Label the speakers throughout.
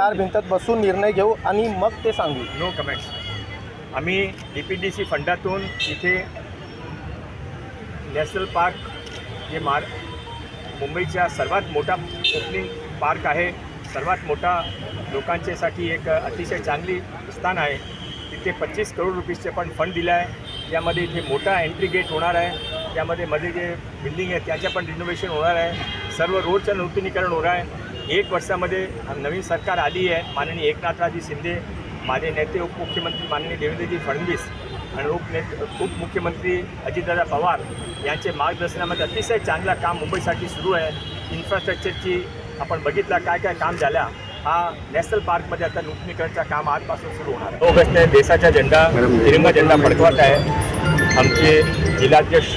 Speaker 1: चार भिंतत बसून निर्णय घेऊ आणि मग ते सांगू.
Speaker 2: नो कमेंट्स आम्ही डी पी डी सी फंडातून इथे नॅशनल पार्क हे मार मुंबईच्या सर्वात मोठा ओपनिंग पार्क आहे सर्वात मोठा लोकांच्यासाठी एक अतिशय चांगली स्थान आहे. तिथे पच्चीस करोड रुपीजचे पण फंड दिलं आहे यामध्ये इथे मोठा एंट्री गेट होणार आहे. त्यामध्ये मध्ये जे बिल्डिंग आहे त्याच्या पण रिनोव्हेशन होणार आहे. सर्व रोडचं नूतनीकरण होणार आहे. एक वर्षामध्ये नवीन सरकार आली आहे. माननीय एकनाथराजी शिंदे माझे नेते उपमुख्यमंत्री माननीय देवेंद्रजी फडणवीस आणि उपनेते उपमुख्यमंत्री अजितदादा पवार यांचे मार्गदर्शनामध्ये अतिशय चांगला काम मुंबईसाठी सुरू आहे. इन्फ्रास्ट्रक्चरची आपण बघितला काय काय काम झाल्या हा नॅशनल पार्कमध्ये आता नूतनीकरणचं काम आजपासून सुरू होणार आहे. ऑगस्टने देशाचा झेंडा तिरंगा झेंडा फडकवत आहे. आमचे जिल्हाध्यक्ष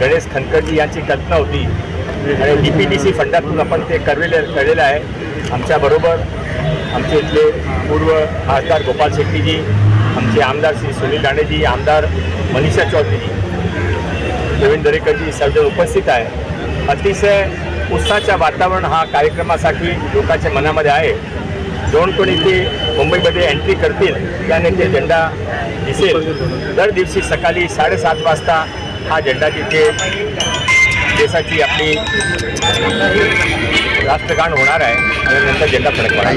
Speaker 2: गणेश खनकरजी यांची कल्पना होती आणि डी पी डी सी फंडातून आपण ते करलेले केलेलं आहे. आमच्याबरोबर आमचे इथले पूर्व खासदार गोपाल शेट्टीजी आमचे आमदार श्री सुनील राणेजी आमदार मनीषा चौधरीजी देवेंद्र दरेकरजी सर्वजण उपस्थित आहे. अतिशय उत्साहाच्या वातावरण हा कार्यक्रमासाठी लोकांच्या मनामध्ये आहे. दोन कोण इथे मुंबईमध्ये एंट्री करतील त्याने ते झेंडा दिसेल. दर दिवशी सकाळी साडेसात वाजता हा झेंडा तिथे देशाची आपली राष्ट्रगान होणार आहे आणि नंतर झेंडा फडकणार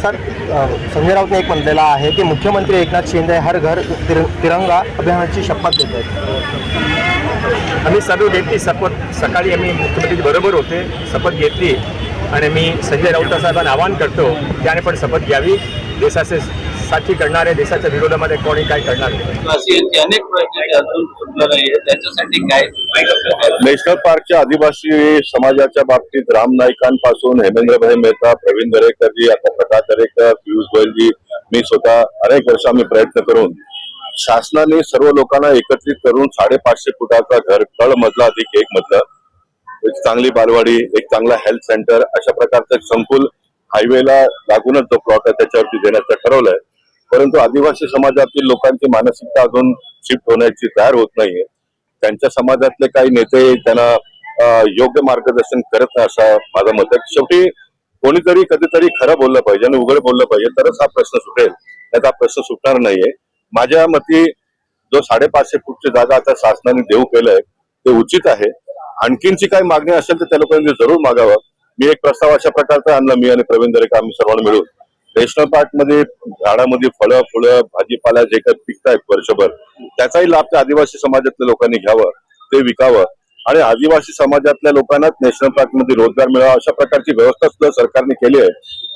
Speaker 1: सर संजय राऊतने एक म्हटलेलं आहे की मुख्यमंत्री एकनाथ शिंदे हर घर तिर तिरंगा अभियानाची शपथ देत आहेत.
Speaker 2: आम्ही सर्व व्यक्ती शपथ सकाळी आम्ही मुख्यमंत्री बरोबर होते शपथ घेतली आणि मी संजय राऊत साहेबांना आवाहन करतो त्याने पण शपथ घ्यावी. देशाचे साठी करणारे देशाच्या विरोधामध्ये कोणी काय करणार
Speaker 3: नॅशनल पार्कच्या आदिवासी समाजाच्या बाबतीत राम नाईकांपासून हेमेंद्रभाई मेहता प्रवीण दरेकरजी आता प्रकाश दरेकर पियुष गोयलजी मी स्वतः अनेक वर्ष आम्ही प्रयत्न करून शासनाने सर्व लोकांना एकत्रित करून साडेपाचशे फुटाचा घर तळ मजला अधिक एक मधलं एक चांगली बालवाडी एक चांगला हेल्थ सेंटर अशा प्रकारचं संकुल हायवेला लागूनच जो प्लॉट आहे त्याच्यावरती देण्याचं ठरवलंय. परंतु आदिवासी समाजातील लोकांची मानसिकता अजून शिफ्ट होण्याची तयार होत नाहीये. त्यांच्या समाजातले काही नेते त्यांना योग्य मार्गदर्शन करत नाही माझं मत आहे. शेवटी कोणीतरी कधीतरी खरं बोललं पाहिजे आणि उघड बोललं पाहिजे तरच हा प्रश्न सुटेल. त्याचा प्रश्न सुटणार नाहीये. माझ्या मते जो साडेपाचशे फूटची जागा आता शासनाने देऊ केलंय ते उचित आहे. आणखीनची काही मागणी असेल तर त्या लोकांनी जरूर मागावं. मी एक प्रस्ताव अशा प्रकारचा आणला मी आणि प्रवीण दरेकर आम्ही सर्वांना मिळून. नॅशनल पार्कमध्ये झाडामध्ये फळं फुलं भाजीपाला जे काही पिकतायत वर्षभर त्याचाही लाभ त्या आदिवासी समाजातल्या लोकांनी घ्यावं ते विकावं. आणि आदिवासी समाजातल्या लोकांनाच नॅशनल पार्कमध्ये रोजगार मिळावा अशा प्रकारची व्यवस्था सुद्धा सरकारने केली आहे.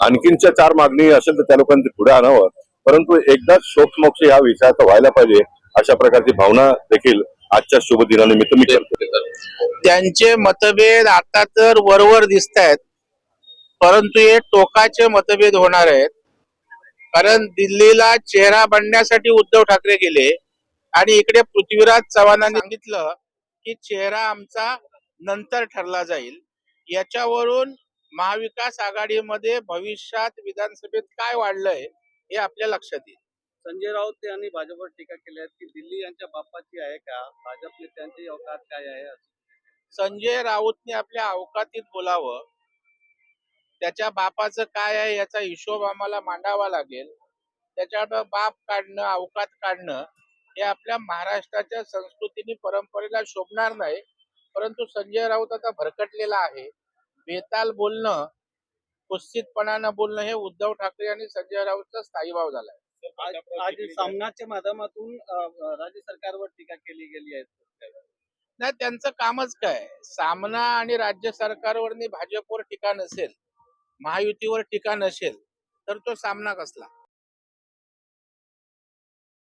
Speaker 3: आणखीनच्या चार मागणी असेल तर त्या लोकांनी पुढे आणावं. परंतु एकदाच शोकमोक्ष या विषयाचा व्हायला पाहिजे अशा प्रकारची भावना देखील आजच्या शुभ दिनानिमित्त मी करतो.
Speaker 4: त्यांचे मतभेद आता तर वरवर दिसत आहेत परंतु हे टोकाचे मतभेद होणार आहेत. कारण दिल्लीला चेहरा बनण्यासाठी उद्धव ठाकरे गेले आणि इकडे पृथ्वीराज चव्हाणांनी सांगितलं की चेहरा आमचा नंतर ठरला जाईल. याच्यावरून महाविकास आघाडीमध्ये भविष्यात विधानसभेत काय वाढलंय हे आपल्या लक्षात येईल.
Speaker 5: संजय राऊत यांनी भाजपवर टीका केली आहे की दिल्ली यांच्या बापाची आहे का? भाजप नेत्यांची अवकात काय आहे?
Speaker 4: संजय राऊतने आपल्या अवकातीत बोलावं. त्याच्या बापाचं काय आहे याचा हिशोब आम्हाला मांडावा लागेल. त्याच्यावर बाप काढणं अवकात काढणं हे आपल्या महाराष्ट्राच्या संस्कृतीने परंपरेला शोभणार नाही. परंतु संजय राऊत आता भरकटलेला आहे. बेताल बोलणं कुस्तीतपणानं बोलणं हे उद्धव ठाकरे आणि संजय राऊतचा स्थायीभाव झालाय.
Speaker 5: आज आज सामनाच्या माध्यमातून राज्य सरकारवर टीका केली गेली आहे
Speaker 4: नाही त्यांचं कामच काय? सामना आणि राज्य सरकारवर भाजपवर टीका नसेल. महायुतीवर टीका नसेल तर तो सामना कसला?